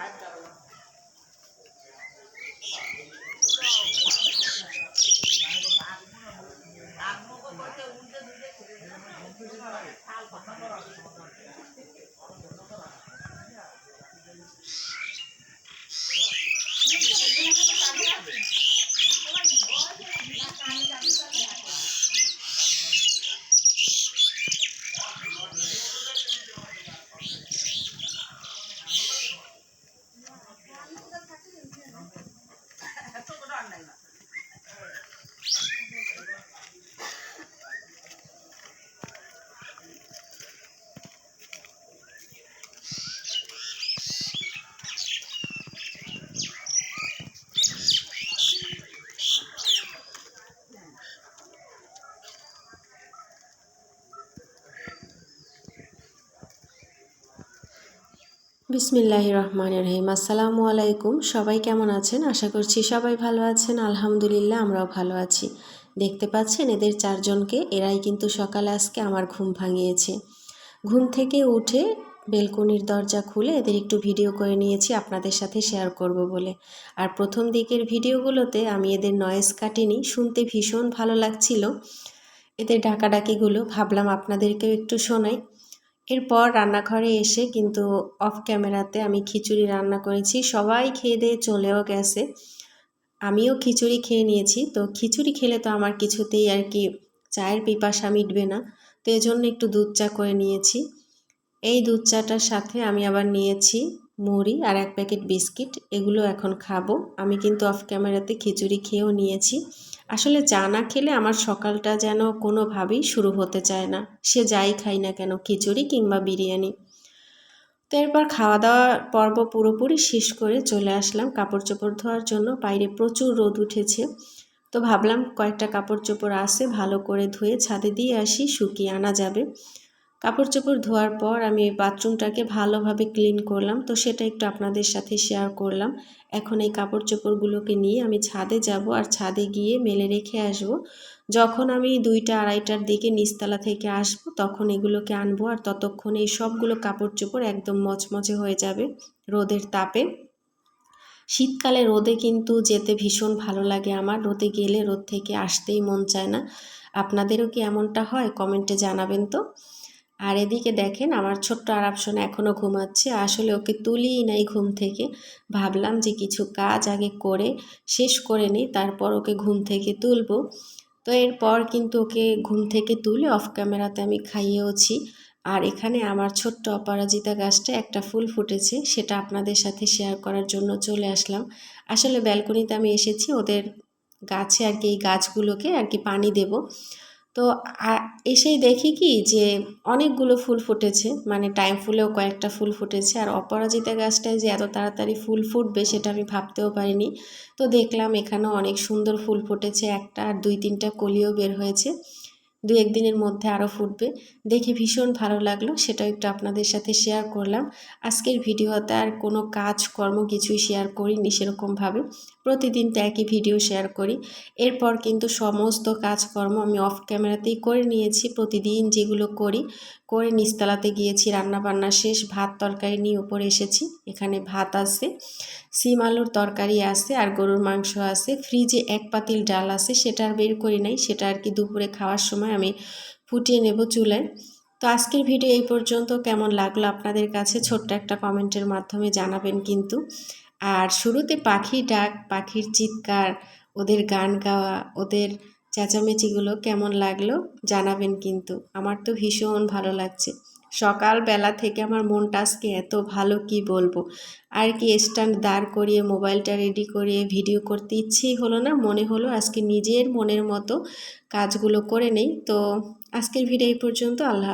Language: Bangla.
Exacto. বিসমিল্লাহ রহমান রহিম। আসসালামু আলাইকুম। সবাই কেমন আছেন? আশা করছি সবাই ভালো আছেন। আলহামদুলিল্লাহ, আমরাও ভালো আছি। দেখতে পাচ্ছেন, এদের চারজনকে, এরাই কিন্তু সকালে আজকে আমার ঘুম ভাঙিয়েছে। ঘুম থেকে উঠে বেলকনির দরজা খুলে এদের একটু ভিডিও করে নিয়েছি, আপনাদের সাথে শেয়ার করব বলে। আর প্রথম দিকের ভিডিওগুলোতে আমি এদের নয়েজ কাটিনি, শুনতে ভীষণ ভালো লাগছিল। এদের ডাকাডাকিগুলো ভাবলাম আপনাদেরকেও একটু শোনাই। এরপর রান্নাঘরে এসে কিন্তু অফ ক্যামেরাতে আমি খিচুড়ি রান্না করেছি। সবাই খেয়ে দিয়ে চলেও গেছে। আমিও খিচুড়ি খেয়ে নিয়েছি। তো খিচুড়ি খেলে তো আমার কিছুতেই আর কি চায়ের পিপাসা মিটবে না। তো এজন্য একটু দুধ চা করে নিয়েছি। এই দুধ চাটার সাথে আমি আবার নিয়েছি মুড়ি আর এক প্যাকেট বিস্কিট, এগুলো এখন খাব। আমি কিন্তু অফ ক্যামেরাতে খিচুড়ি খেয়েও নিয়েছি। আসলে চা না খেলে আমার সকালটা যেন কোনোভাবেই শুরু হতে চায় না। সে যাই খাই না কেন, খিচুড়ি কিংবা বিরিয়ানি। তো এরপর খাওয়া দাওয়া পর্ব পুরোপুরি শেষ করে চলে আসলাম কাপড় চোপড় ধোয়ার জন্য। বাইরে প্রচুর রোদ উঠেছে। তো ভাবলাম কয়েকটা কাপড় চোপড় আসে ভালো করে ধুয়ে ছাদে দিয়ে আসি, শুকিয়ে আনা যাবে। কাপড় চোপড় ধোয়ার পর আমি বাথরুমটাকে ভালোভাবে ক্লিন করলাম। তো সেটা একটু আপনাদের সাথে শেয়ার করলাম। এখন এই কাপড় চোপড়গুলোকে নিয়ে আমি ছাদে যাব আর ছাদে গিয়ে মেলে রেখে আসব। যখন আমি দুইটা আড়াইটার দিকে নিচতলা থেকে আসব, তখন এগুলোকে আনব আর ততক্ষণ এই সবগুলো কাপড় চোপড় একদম মচমচে হয়ে যাবে রোদের তাপে। শীতকালে রোদে কিন্তু যেতে ভীষণ ভালো লাগে আমার। রোদে গেলে রোদ থেকে আসতেই মন চায় না। আপনাদেরও কি এমনটা হয়? কমেন্টে জানাবেন তো। আর এদিকে দেখেন আমার ছোট্ট আরাপসন এখনও ঘুমাচ্ছে। আসলে ওকে তুলিই নাই ঘুম থেকে। ভাবলাম যে কিছু কাজ আগে করে শেষ করে নিই, তারপর ওকে ঘুম থেকে তুলবো। তো এরপর কিন্তু ওকে ঘুম থেকে তুলে অফ ক্যামেরাতে আমি খাইয়েওছি। আর এখানে আমার ছোট্ট অপরাজিতা গাছটা একটা ফুল ফুটেছে, সেটা আপনাদের সাথে শেয়ার করার জন্য চলে আসলাম। আসলে ব্যালকনিতে আমি এসেছি, ওদের গাছে আর কি এই গাছগুলোকে আর কি পানি দেব। তো এসেই দেখি কি যে অনেকগুলো ফুল ফুটেছে মানে টাইম ফুলেও কয়েকটা ফুল ফুটেছে আর অপরাজিতা গাছটায় যে এত তাড়াতাড়ি ফুল ফুটবে সেটা আমি ভাবতেও পারিনি। তো দেখলাম এখানেও অনেক সুন্দর ফুল ফুটেছে, একটা আর দুই তিনটা কলিও বের হয়েছে, দু একদিনের মধ্যে আরও ফুটবে। দেখে ভীষণ ভালো লাগল, সেটাও একটু আপনাদের সাথে শেয়ার করলাম। আজকের ভিডিওতে আর কোনো কাজ কর্ম কিছুই শেয়ার করিনি সেরকমভাবে। প্রতিদিন তো একই ভিডিও শেয়ার করি। এরপর কিন্তু সমস্ত কাজকর্ম আমি অফ ক্যামেরাতেই করে নিয়েছি। প্রতিদিন যেগুলো করি, করে নিচতলাতে গিয়েছি রান্না বান্না শেষ, ভাত তরকারি নিয়ে উপরে এসেছি। এখানে ভাত আছে, সিম আলুর তরকারি আছে আর গরুর মাংস আছে। ফ্রিজে এক পাতিল ডাল আছে, সেটা আর বের করি নাই। সেটা আর কি দুপুরে খাওয়ার সময় আমি ফুটিয়ে নেব চুলায়। তো আজকের ভিডিও এই পর্যন্ত। কেমন লাগল আপনাদের কাছে? ছোট্ট একটা কমেন্টের মাধ্যমে জানাবেন কিন্তু। আর শুরুতে পাখি ডাক, পাখির চিৎকার, ওদের গান গাওয়া, ওদের চেঁচামেচিগুলো কেমন লাগল জানাবেন কিন্তু। আমার তো ভীষণ ভালো লাগছে। সকালবেলা থেকে আমার মনটা আজকে এত ভালো কি বলব? আর কি স্ট্যান্ড দাঁড় করিয়ে, মোবাইলটা রেডি করিয়ে ভিডিও করতে ইচ্ছেই হলো না। মনে হলো আজকে নিজের মনের মতো কাজগুলো করে নেই। তো আজকের ভিডিও এই পর্যন্ত। আল্লাহ